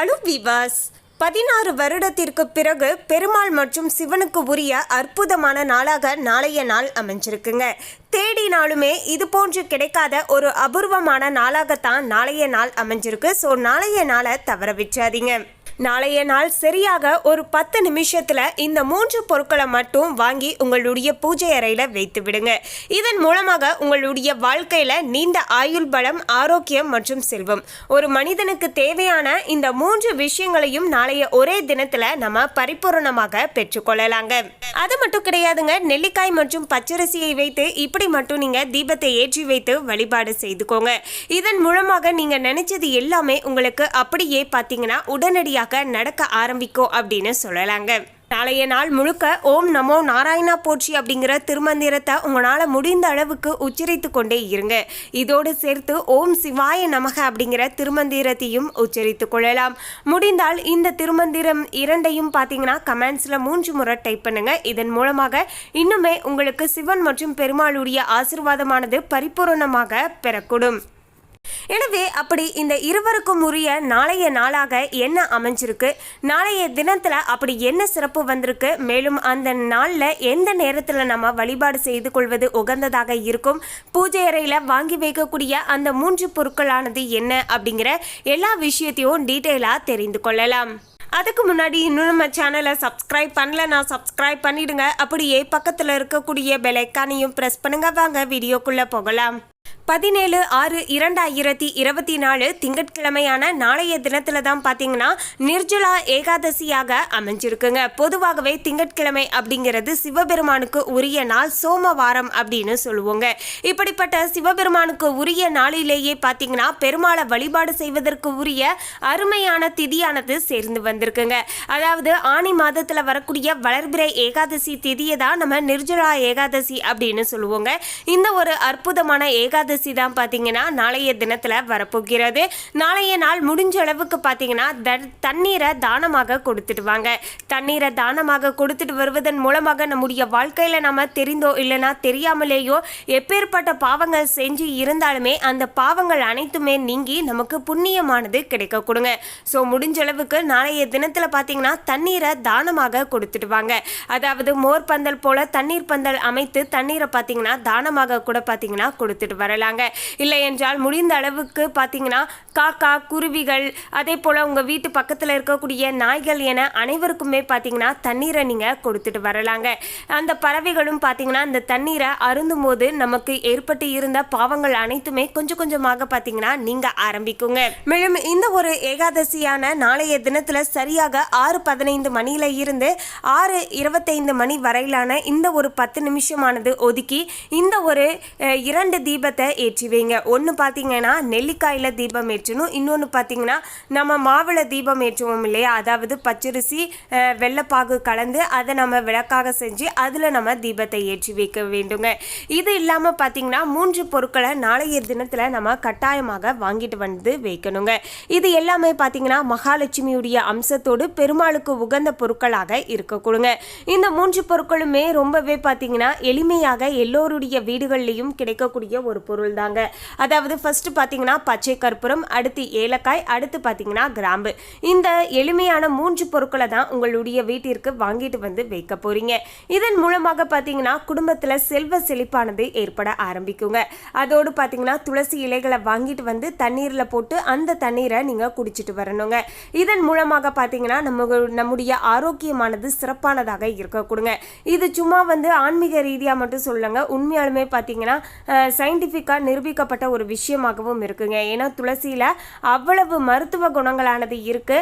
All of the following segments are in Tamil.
அலு விவாஸ் பதினாறு வருடத்திற்கு பிறகு பெருமாள் மற்றும் சிவனுக்கு உரிய அற்புதமான நாளாக நாளைய நாள் அமைஞ்சிருக்குங்க. தேடினாலுமே இது போன்று கிடைக்காத ஒரு அபூர்வமான நாளாகத்தான் நாளைய நாள் அமைஞ்சிருக்கு. ஸோ நாளைய நாளை தவற விட்டுறாதீங்க. நாளைய நாள் சரியாக ஒரு பத்து நிமிஷத்துல இந்த மூன்று பொருட்களை மட்டும் வாங்கி உங்களுடைய பூஜை அறையில வைத்து விடுங்க. இதன் மூலமாக உங்களுடைய வாழ்க்கையில நீண்ட ஆயுள் பலம் ஆரோக்கியம் மற்றும் செல்வம். ஒரு மனிதனுக்கு தேவையான இந்த மூன்று விஷயங்களையும் நாளைய ஒரே தினத்துல நம்ம பரிபூரணமாக பெற்றுக்கொள்ளலாங்க அது மட்டும் கிடையாதுங்க நெல்லிக்காய் மற்றும் பச்சரிசியை வைத்து இப்படி மட்டும் நீங்க தீபத்தை ஏற்றி வைத்து வழிபாடு செய்துக்கோங்க. இதன் மூலமாக நீங்க நினைச்சது எல்லாமே உங்களுக்கு அப்படியே பார்த்தீங்கன்னா உடனடியாக நடக்க ஆரம்பிக்கும் அப்படின்னு சொல்லலாங்க. நாளைய நாள் முழுக்க ஓம் நமோ நாராயணா போற்றி அப்படிங்கிற திருமந்திரத்தை உங்களால் முடிந்த அளவுக்கு உச்சரித்து கொண்டே இருங்க. இதோடு சேர்த்து ஓம் சிவாய நமக அப்படிங்கிற திருமந்திரத்தையும் உச்சரித்து கொள்ளலாம். முடிந்தால் இந்த திருமந்திரம் இரண்டையும் பார்த்தீங்கன்னா கமெண்ட்ஸில் மூன்று முறை டைப் பண்ணுங்க. இதன் மூலமாக இன்னுமே உங்களுக்கு சிவன் மற்றும் பெருமாளுடைய ஆசிர்வாதமானது பரிபூரணமாக பெறக்கூடும். எனவே அப்படி இந்த இருவருக்கும் உரிய நாளைய நாளாக என்ன அமைஞ்சிருக்கு? நாளைய தினத்துல அப்படி என்ன சிறப்பு வந்திருக்கு? மேலும் அந்த நாள்ல எந்த நேரத்துல நம்ம வழிபாடு செய்து கொள்வது உகந்ததாக இருக்கும்? பூஜை அறையில வாங்கி வைக்கக்கூடிய அந்த மூன்று பொருட்களானது என்ன? அப்படிங்கிற எல்லா விஷயத்தையும் டீட்டெயிலா தெரிந்து கொள்ளலாம். அதுக்கு முன்னாடி இன்னும் நம்ம சேனலை சப்ஸ்கிரைப் நான் சப்ஸ்கிரைப் பண்ணிடுங்க. அப்படியே பக்கத்தில் இருக்கக்கூடிய பெல் ஐக்கானையும் ப்ரெஸ் பண்ணுங்க. வாங்க வீடியோக்குள்ளே போகலாம். பதினேழு ஆறு இரண்டாயிரத்தி இருபத்தி நாலு திங்கட்கிழமையான நாளைய தினத்துல தான் பார்த்தீங்கன்னா நிர்ஜலா ஏகாதசியாக அமைஞ்சிருக்குங்க. பொதுவாகவே திங்கட்கிழமை அப்படிங்கிறது சிவபெருமானுக்கு உரிய நாள் சோமவாரம் அப்படின்னு சொல்லுவோங்க. இப்படிப்பட்ட சிவபெருமானுக்கு உரிய நாளிலேயே பார்த்தீங்கன்னா பெருமாளை வழிபாடு செய்வதற்கு உரிய அருமையான திதியானது சேர்ந்து வந்திருக்குங்க. அதாவது ஆனி மாதத்தில் வரக்கூடிய வளர்பிறை ஏகாதசி திதியை தான் நம்ம நிர்ஜலா ஏகாதசி அப்படின்னு சொல்லுவோங்க. இந்த ஒரு அற்புதமான ஏகாதசி தான் பார்த்தீங்கன்னா நாளைய தினத்தில் வரப்போகிறது. நாளைய நாள் முடிஞ்ச அளவுக்கு பார்த்தீங்கன்னா த- தண்ணீரை தானமாக கொடுத்துட்டு வாங்க தண்ணீரை தானமாக கொடுத்துட்டு வருவதன் மூலமாக நம்முடைய வாழ்க்கையில் நம்ம தெரிந்தோ இல்லைனா தெரியாமலேயோ எப்பேற்பட்ட பாவங்கள் செஞ்சு இருந்தாலுமே அந்த பாவங்கள் அனைத்துமே நீங்கி நமக்கு புண்ணியமானது கிடைக்க கொடுங்க. ஸோ முடிஞ்ச அளவுக்கு நாளைய தினத்தில் பார்த்தீங்கன்னா தண்ணீரை தானமாக கொடுத்துட்டு வாங்க அதாவது மோர் பந்தல் போல தண்ணீர் பந்தல் அமைத்து தண்ணீரை பார்த்தீங்கன்னா தானமாக கூட பார்த்தீங்கன்னா கொடுத்துட்டு வரலாங்க இல்லை என்றால் முடிந்த அளவுக்கு பார்த்தீங்கன்னா காக்கா குருவிகள் அதே போல் உங்கள் வீட்டு பக்கத்தில் இருக்கக்கூடிய நாய்கள் என அனைவருக்குமே பார்த்தீங்கன்னா தண்ணீரை நீங்கள் கொடுத்துட்டு வரலாங்க. அந்த பறவைகளும் பார்த்தீங்கன்னா அந்த தண்ணீரை அருந்தும் போது நமக்கு ஏற்பட்டு இருந்த பாவங்கள் அனைத்துமே கொஞ்சம் கொஞ்சமாக பார்த்தீங்கன்னா நீங்கள் ஆரம்பிக்குங்க. மேலும் இந்த ஒரு ஏகாதசியான நாளைய தினத்தில் சரியாக ஆறு பதினைந்து மணியில் இருந்து ஆறு இருபத்தைந்து மணி வரையிலான இந்த ஒரு பத்து நிமிஷமானது ஒதுக்கி இந்த ஒரு இரண்டு தீபத்தை ஏற்றி வைங்க ஒன்று பார்த்தீங்கன்னா நெல்லிக்காயில் தீபம் ஏற்றணும். இன்னொன்று பார்த்தீங்கன்னா நம்ம மாவில் தீபம் ஏற்றுவோம் இல்லையா? அதாவது பச்சரிசி வெள்ளைப்பாகு கலந்து அதை நம்ம விளக்காக செஞ்சு அதில் நம்ம தீபத்தை ஏற்றி வைக்க வேண்டுங்க. இது இல்லாமல் பார்த்தீங்கன்னா மூன்று பொருட்களை நாளைய தினத்தில் நம்ம கட்டாயமாக வாங்கிட்டு வந்து வைக்கணுங்க. இது எல்லாமே பார்த்தீங்கன்னா மகாலட்சுமியுடைய அம்சத்தோடு பெருமாளுக்கு உகந்த பொருட்களாக இருக்கக்கூடுங்க இந்த மூன்று பொருட்களுமே ரொம்பவே பார்த்தீங்கன்னா எளிமையாக எல்லோருடைய வீடுகள்லையும் கிடைக்கக்கூடிய ஒரு பொருள். தாங்க அதாவது ஃபர்ஸ்ட் பார்த்தீங்கன்னா பச்சை கற்பூரம் அடுத்து ஏலக்காய் அடுத்து பார்த்தீங்கன்னா கிராம்பு. இந்த எளிமையான மூன்று பொருட்களை தான் உங்களுடைய வீட்டிற்கு வாங்கிட்டு வந்து வைக்க போறீங்க. இதன் மூலமாக பார்த்தீங்கன்னா குடும்பத்தில் செல்வ செழிப்பானது ஏற்பட ஆரம்பிக்குங்க. அதோடு பார்த்தீங்கன்னா துளசி இலைகளை வாங்கிட்டு வந்து தண்ணீரில் போட்டு அந்த தண்ணீரை நீங்கள் குடிச்சிட்டு வரணுங்க. இதன் மூலமாக பார்த்தீங்கன்னா நம்ம நம்முடைய ஆரோக்கியமானது சிறப்பானதாக இருக்க கொடுங்க. இது சும்மா வந்து ஆன்மீக ரீதியாக மட்டும் சொல்லுங்க உண்மையாலுமே பார்த்தீங்கன்னா சயின்டிஃபிக்காக நிரூபிக்கப்பட்ட ஒரு விஷயமாகவும் இருக்குங்க. ஏன்னா துளசியில் அவ்வளவு மருத்துவ குணங்களானது இருக்கு.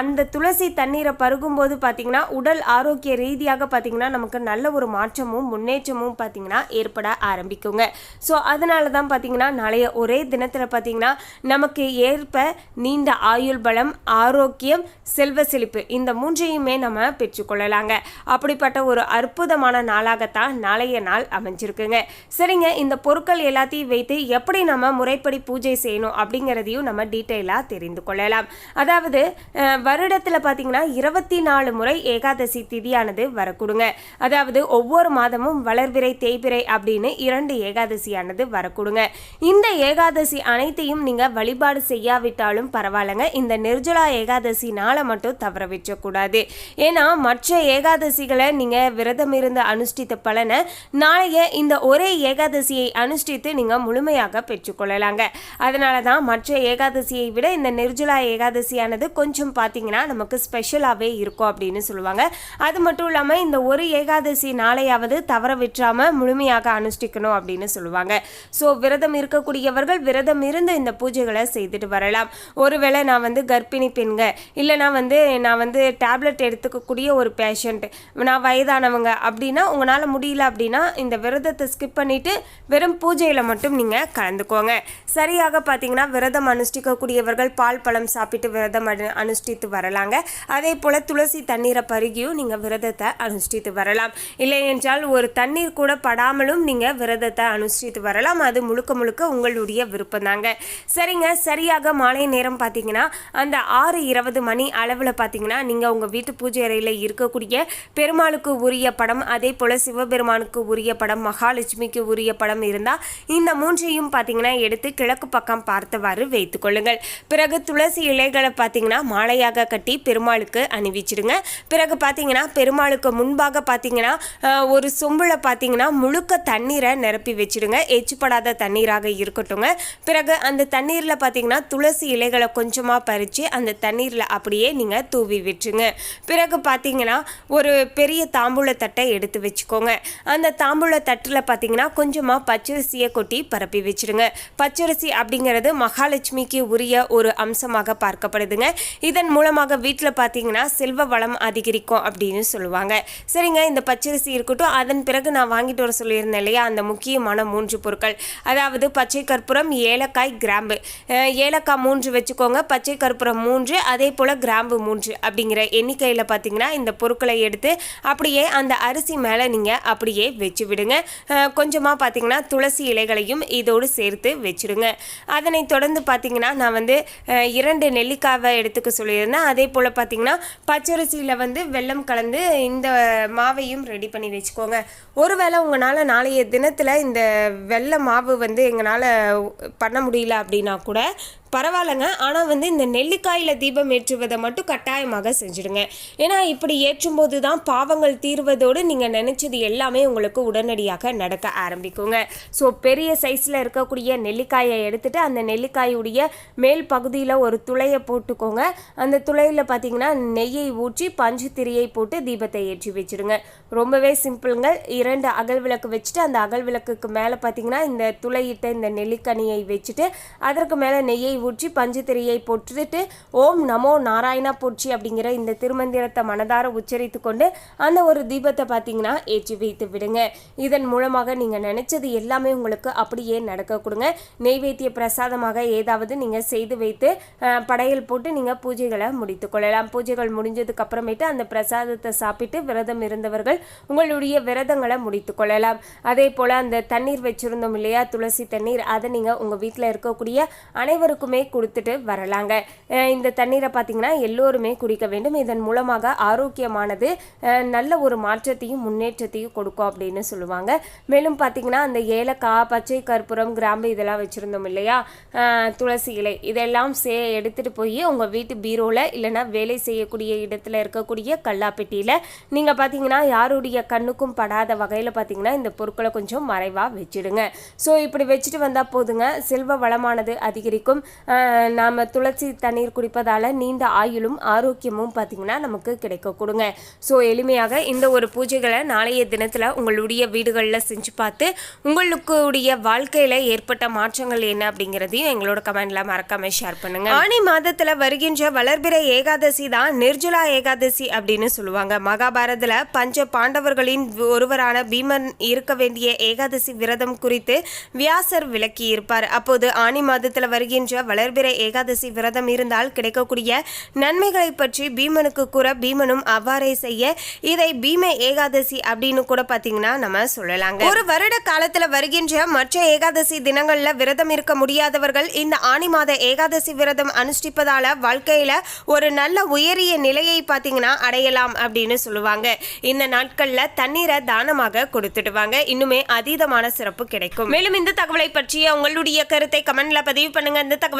அந்த துளசி தண்ணீரை பருகும்போது பார்த்தீங்கன்னா உடல் ஆரோக்கிய ரீதியாக பார்த்தீங்கன்னா நமக்கு நல்ல ஒரு மாற்றமும் முன்னேற்றமும் பார்த்தீங்கன்னா ஏற்பட ஆரம்பிக்குங்க. ஸோ அதனால தான் பார்த்தீங்கன்னா நாளைய ஒரே தினத்தில் பார்த்தீங்கன்னா நமக்கு ஏற்ப நீண்ட ஆயுள் பலம் ஆரோக்கியம் செல்வ செழிப்பு இந்த மூன்றையுமே நம்ம பெற்றுக்கொள்ளலாங்க. அப்படிப்பட்ட ஒரு அற்புதமான நாளாகத்தான் நாளைய நாள் அமைஞ்சிருக்குங்க. சரிங்க இந்த பொருட்கள் எல்லாத்தையும் வைத்து எப்படி நம்ம முறைப்படி பூஜை செய்யணும் அப்படிங்கிறதையும் நம்ம டீட்டெயிலாக தெரிந்து கொள்ளலாம். அதாவது வருடத்தில் பார்த்தீங்கன்னா இருபத்தி நாலு முறை ஏகாதசி திதியானது வரக்கூடுங்க. அதாவது ஒவ்வொரு மாதமும் வளர்விரை தேய்பிரை அப்படின்னு இரண்டு ஏகாதசியானது வரக்கூடுங்க. இந்த ஏகாதசி அனைத்தையும் நீங்கள் வழிபாடு செய்யாவிட்டாலும் பரவாயில்லைங்க. இந்த நிர்ஜலா ஏகாதசி நாளை மட்டும் தவற வச்சக்கூடாது ஏன்னா மற்ற ஏகாதசிகளை நீங்கள் விரதம் இருந்து அனுஷ்டித்த பலனை நாளைய இந்த ஒரே ஏகாதசியை அனுஷ்டித்து நீங்கள் முழுமையாக பெற்றுக்கொள்ளலாங்க அதனால தான் மற்ற ஏகாதசியை விட இந்த நிர்ஜலா ஏகாதசியானது கொஞ்சம் பார்த்தீங்கன்னா நமக்கு ஸ்பெஷலாகவே இருக்கும் அப்படின்னு சொல்லுவாங்க. அது மட்டும் இல்லாமல் இந்த ஒரு ஏகாதசி நாளையாவது தவற விற்றாமல் முழுமையாக அனுஷ்டிக்கணும் அப்படின்னு சொல்லுவாங்க. ஸோ விரதம் இருக்கக்கூடியவர்கள் விரதம் இருந்து இந்த பூஜைகளை செய்துட்டு வரலாம். ஒருவேளை நான் வந்து கர்ப்பிணி பெண்க இல்லைனா வந்து நான் வந்து டேப்லெட் எடுத்துக்கக்கூடிய ஒரு பேஷண்ட் நான் வயதானவங்க அப்படின்னா உங்களால் முடியல அப்படின்னா இந்த விரதத்தை ஸ்கிப் பண்ணிவிட்டு வெறும் பூஜையில் மட்டும் மட்டும் நீங்கள் கலந்துக்கோங்க. சரியாக பார்த்தீங்கன்னா விரதம் அனுஷ்டிக்கக்கூடியவர்கள் பால் பழம் சாப்பிட்டு விரதம் அனு அனுஷ்டித்து வரலாங்க. அதே போல் துளசி தண்ணீரை பருகியும் நீங்கள் விரதத்தை அனுஷ்டித்து வரலாம். இல்லை என்றால் ஒரு தண்ணீர் கூட படாமலும் நீங்கள் விரதத்தை அனுஷ்டித்து வரலாம். அது முழுக்க முழுக்க உங்களுடைய விருப்பம் தாங்க சரிங்க சரியாக மாலை நேரம் பார்த்தீங்கன்னா அந்த ஆறு இருபது மணி அளவில் பார்த்தீங்கன்னா நீங்கள் உங்கள் வீட்டு பூஜை அறையில் இருக்கக்கூடிய பெருமாளுக்கு உரிய படம் அதே போல் சிவபெருமானுக்கு உரிய படம் மகாலட்சுமிக்கு உரிய படம் இருந்தால் இந்த மூன்றையும் பார்த்தீங்கன்னா எடுத்து கிழக்கு பக்கம் பார்த்தவாறு வைத்துக்கொள்ளுங்கள் பிறகு துளசி இலைகளை பார்த்தீங்கன்னா மாலையாக கட்டி பெருமாளுக்கு அணிவிச்சிடுங்க. பிறகு பார்த்தீங்கன்னா பெருமாளுக்கு முன்பாக பார்த்தீங்கன்னா ஒரு சொம்புல பார்த்தீங்கன்னா முழுக்க தண்ணீரை நிரப்பி வச்சிடுங்க. எச்சுப்படாத தண்ணீராக இருக்கட்டுங்க பிறகு அந்த தண்ணீரில் பார்த்தீங்கன்னா துளசி இலைகளை கொஞ்சமாக பறித்து அந்த தண்ணீரில் அப்படியே நீங்கள் தூவி விட்டுருங்க. பிறகு பார்த்தீங்கன்னா ஒரு பெரிய தாம்பூல தட்டை எடுத்து வச்சுக்கோங்க. அந்த தாம்பூல தட்டில் பார்த்தீங்கன்னா கொஞ்சமாக பச்சரிசியை கொட்டி பரப்பி வச்சிடுங்க பச்சரிசி அப்படிங்கிறது மகாலட்சுமிக்கு உரிய ஒரு அம்சமாக பார்க்கப்படுதுங்க. இதன் மூலமாக வீட்டில் பார்த்தீங்கன்னா செல்வ வளம் அதிகரிக்கும் அப்படின்னு சொல்லுவாங்க. சரிங்க இந்த பச்சரிசி இருக்கட்டும் அதன் பிறகு நான் வாங்கிட்டு வர சொல்லியிருந்தேன் இல்லையா? அந்த முக்கியமான மூன்று பொருட்கள். அதாவது பச்சை கற்பூரம் ஏலக்காய் கிராம்பு. ஏலக்காய் மூன்று வச்சுக்கோங்க பச்சை கற்பூரம் மூன்று அதே போல் கிராம்பு மூன்று அப்படிங்கிற எண்ணிக்கையில் பார்த்தீங்கன்னா இந்த பொருட்களை எடுத்து அப்படியே அந்த அரிசி மேலே நீங்கள் அப்படியே வச்சு விடுங்க. கொஞ்சமாக பார்த்தீங்கன்னா துளசி இலைகளையும் இதோடு சேர்த்து வச்சுருங்க. அதனைத் தொடர்ந்து பார்த்தீங்கன்னா நான் வந்து இரண்டு நெல்லிக்காவை எடுத்துக்க சொல்லியிருந்தேன். அதே போல் பார்த்தீங்கன்னா பச்சரிசியில் வந்து வெள்ளம் கலந்து இந்த மாவையும் ரெடி பண்ணி வச்சுக்கோங்க. ஒருவேளை உங்களால் நாளைய தினத்தில் இந்த வெள்ளை மாவு வந்து எங்களால் பண்ண முடியல அப்படின்னா கூட பரவாயில்லைங்க. ஆனால் வந்து இந்த நெல்லிக்காயில் தீபம் ஏற்றுவதை மட்டும் கட்டாயமாக செஞ்சுடுங்க. ஏன்னா இப்படி ஏற்றும்போது தான் பாவங்கள் தீர்வதோடு நீங்கள் நினச்சது எல்லாமே உங்களுக்கு உடனடியாக நடக்க ஆரம்பிக்குங்க. ஸோ பெரிய சைஸில் இருக்கக்கூடிய நெல்லிக்காயை எடுத்துகிட்டு அந்த நெல்லிக்காயுடைய மேல் பகுதியில் ஒரு துளையை போட்டுக்கோங்க. அந்த துளையில் பார்த்தீங்கன்னா நெய்யை ஊற்றி பஞ்சு திரியை போட்டு தீபத்தை ஏற்றி வச்சிடுங்க. ரொம்பவே சிம்பிளுங்க. இரண்டு அகல் விளக்கு வச்சுட்டு அந்த அகல் விளக்குக்கு மேலே பார்த்தீங்கன்னா இந்த துளையிட்ட இந்த நெல்லிக்கனியை வச்சுட்டு அதற்கு மேலே நெய்யை ஊற்றி பஞ்சு பொற்றுட்டு ஓம் நமோ நாராயணா போற்றி அப்படிங்கிற இந்த திருமந்திரத்தை மனதார உச்சரித்து கொண்டு அந்த ஒரு தீபத்தை பார்த்தீங்கன்னா ஏற்றி வைத்து விடுங்க. இதன் மூலமாக நீங்கள் நினைச்சது எல்லாமே உங்களுக்கு அப்படியே நடக்க கொடுங்க. நெய்வேத்திய பிரசாதமாக ஏதாவது நீங்கள் செய்து வைத்து படையல் போட்டு நீங்கள் பூஜைகளை முடித்து கொள்ளலாம். பூஜைகள் முடிஞ்சதுக்கு அப்புறமேட்டு அந்த பிரசாதத்தை சாப்பிட்டு விரதம் இருந்தவர்கள் உங்களுடைய விரதங்களை முடித்து கொள்ளலாம். அதே போல் அந்த தண்ணீர் வச்சிருந்தோம் இல்லையா? துளசி தண்ணீர் அதை நீங்கள் உங்கள் வீட்டில் இருக்கக்கூடிய அனைவருக்கும் கொடுத்துட்டு வரலாங்க. இந்த தண்ணீரை பார்த்தீங்கன்னா எல்லோருமே குடிக்க வேண்டும். இதன் மூலமாக ஆரோக்கியமானது நல்ல ஒரு மாற்றத்தையும் முன்னேற்றத்தையும் கொடுக்கும் அப்படின்னு சொல்லுவாங்க. மேலும் பார்த்தீங்கன்னா அந்த ஏலக்காய் பச்சை கற்பூரம் கிராம்பு இதெல்லாம் வச்சுருந்தோம் இல்லையா? துளசி இலை இதெல்லாம் சே எடுத்துகிட்டு போய் உங்கள் வீட்டு பீரோவில் இல்லைன்னா வேலை செய்யக்கூடிய இடத்துல இருக்கக்கூடிய கல்லாப்பெட்டியில் நீங்கள் பார்த்தீங்கன்னா யாருடைய கண்ணுக்கும் படாத வகையில் பார்த்தீங்கன்னா இந்த பொருட்களை கொஞ்சம் மறைவாக வச்சுடுங்க. ஸோ இப்படி வச்சுட்டு வந்தால் போதுங்க. செல்வ வளமானது அதிகரிக்கும். நாம் துளசி தண்ணீர் குடிப்பதால் நீண்ட ஆயுளும் ஆரோக்கியமும் பார்த்தீங்கன்னா நமக்கு கிடைக்க கொடுங்க. ஸோ எளிமையாக இந்த ஒரு பூஜைகளை நாளைய தினத்தில் உங்களுடைய வீடுகளில் செஞ்சு பார்த்து உங்களுக்குடைய வாழ்க்கையில் ஏற்பட்ட மாற்றங்கள் என்ன அப்படிங்கிறதையும் எங்களோட கமெண்டில் மறக்காம ஷேர் பண்ணுங்க. ஆனி மாதத்தில் வருகின்ற வளர்பிற ஏகாதசி தான் நிர்ஜலா ஏகாதசி அப்படின்னு சொல்லுவாங்க. மகாபாரதத்தில் பஞ்ச பாண்டவர்களின் ஒருவரான பீமன் இருக்க வேண்டிய ஏகாதசி விரதம் குறித்து வியாசர் விளக்கி இருப்பார் அப்போது ஆனி மாதத்தில் வருகின்ற வளர்பிறை ஏகாதசி விரதம் இருந்தால் கிடைக்கக்கூடிய நன்மைகளை பற்றி பீமனுக்கு கூற பீமனும் அவ்வாறே செய்ய இதை பீம ஏகாதசி அப்படின்னு கூட பாத்தீங்கன்னா நம்ம சொல்லலாங்க. ஒரு வருட காலத்துல வருகின்ற மற்ற ஏகாதசி தினங்கள்ல விரதம் இருக்க முடியாதவர்கள் இந்த ஆணி மாத ஏகாதசி விரதம் அனுஷ்டிப்பதால வாழ்க்கையில ஒரு நல்ல உயரிய நிலையை பாத்தீங்கன்னா அடையலாம் அப்படின்னு சொல்லுவாங்க. இந்த நாட்கள்ல தண்ணீரை தானமாக கொடுத்துடுவாங்க. இன்னுமே அதீதமான சிறப்பு கிடைக்கும். மேலும் இந்த தகவலை பற்றிய உங்களுடைய கருத்தை கமெண்ட்ல பதிவு பண்ணுங்க. இந்த தகவல்